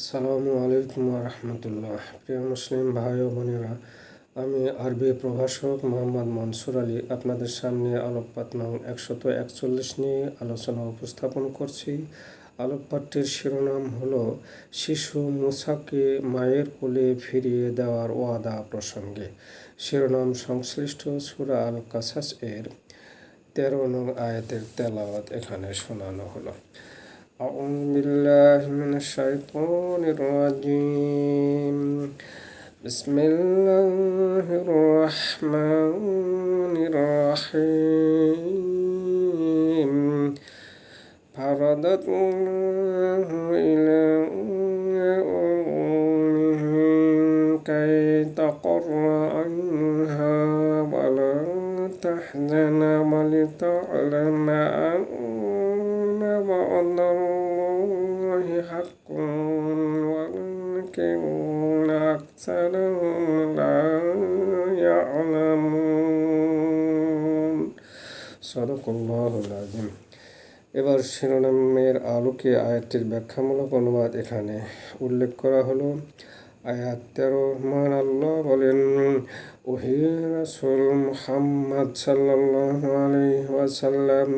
আসসালামু আলাইকুম রহমতুল্লাহ প্রিয় মুসলিম ভাই ও বোনেরা, আমি আরবি প্রভাষক মোহাম্মদ মনসুর আলী আপনাদের সামনে আলোকপাত নং একশত একচল্লিশ নিয়ে আলোচনা উপস্থাপন করছি। আলোকপাতটির শিরোনাম হল, শিশু মুসাকে মায়ের কোলে ফিরিয়ে দেওয়ার ওয়াদা প্রসঙ্গে। শিরোনাম সংশ্লিষ্ট সুরা আল কাসাস এর তেরো নং আয়াতের তেলাওয়াত এখানে শোনানো হলো। أعوذ بالله من الشيطان الرجيم. بسم الله الرحمن الرحيم. فردت الله إلى أمه كي تقر عنها ولا تحزن ولتعلم أن وعد الله حق ولكن أكثرهم لا يعلمون صدق الله العظيم এবার শিরোনামের আলোকে আয়াতটির ব্যাখ্যামূলক অনুবাদ এখানে উল্লেখ করা হলো আয়াত তেরো মান আল্লাহ বলেন ওহি রাসুল মুহাম্মদ আলাইহি ওয়াসাল্লাম,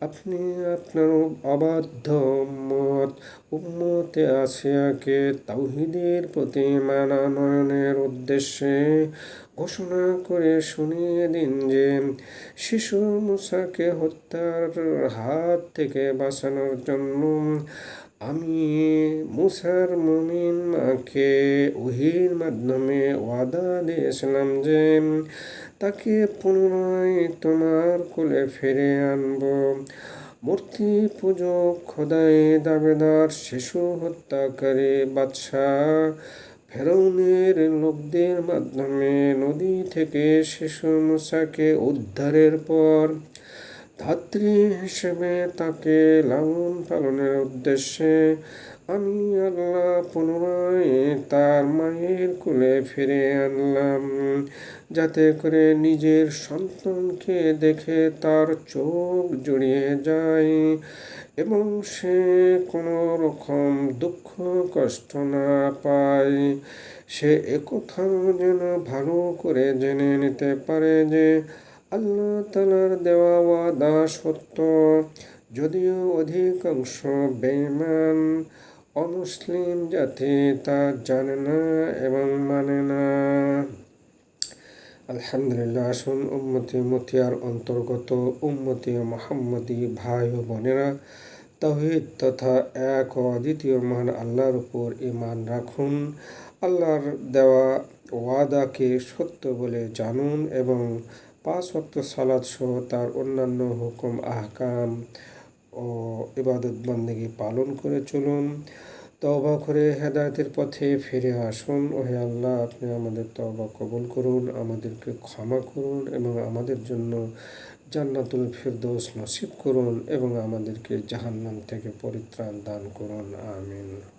আপনি আপনার অবাধ্য উম্মত, উম্মতে আসিয়াকে তাওহিদের প্রতি মানানয়নের উদ্দেশ্যে ঘোষণা করে শুনিয়ে দিন যে, শিশু মুসাকে হত্যার হাত থেকে বাঁচানোর জন্য আমি মুসার মুমিন মাকে উহির মাধ্যমে ওয়াদা দিয়েছিলাম যে তাকে পুনরায় তোমার কোলে ফিরে আনব। মূর্তি পুজো, খোদাই দাবেদার, শিশু হত্যাকারী, বাদশাহ ফেরৌনের লোকদের মাধ্যমে নদী থেকে শিশু মুসাকে উদ্ধারের পর ধাত্রী হিসেবে তাকে লালন পালনের উদ্দেশ্যে আমি আল্লাহ পুনরায় তার মায়ের কোলে ফিরে আনলাম, যাতে করে নিজের সন্তানকে দেখে তার চোখ জড়িয়ে যায় এবং সে কোনো রকম দুঃখ, কষ্ট না পায়। সে একথাও যেন ভালো করে জেনে নিতে পারে যে আল্লাহ তালার দেওয়া ওয়াদা সত্য। যদিও অধিকাংশ বেইমান অমুসলিম জাতি তা জানে না এবং মানে না। আলহামদুলিল্লাহ, আসুন উম্মতি মতিয়ার অন্তর্গত উম্মতি মোহাম্মদী ভাই ও বোনেরা তহিদ তথা এক ও অদ্বিতীয় মহান আল্লাহর উপর ইমান রাখুন। আল্লাহর দেওয়া ওয়াদাকে সত্য বলে জানুন এবং পাঁচ অক্ত সালাদ সহ তার অন্যান্য হুকুম, আহকাম ও ইবাদত বন্দেগী পালন করে চলুন। তবা করে হেদায়তের পথে ফিরে আসুন। ওহে আল্লাহ, আপনি আমাদের তবা কবল করুন, আমাদেরকে ক্ষমা করুন এবং আমাদের জন্য জান্নাতুল ফিরদৌস নসিব করুন এবং আমাদেরকে জাহান্নাম থেকে পরিত্রাণ দান করুন। আমিন।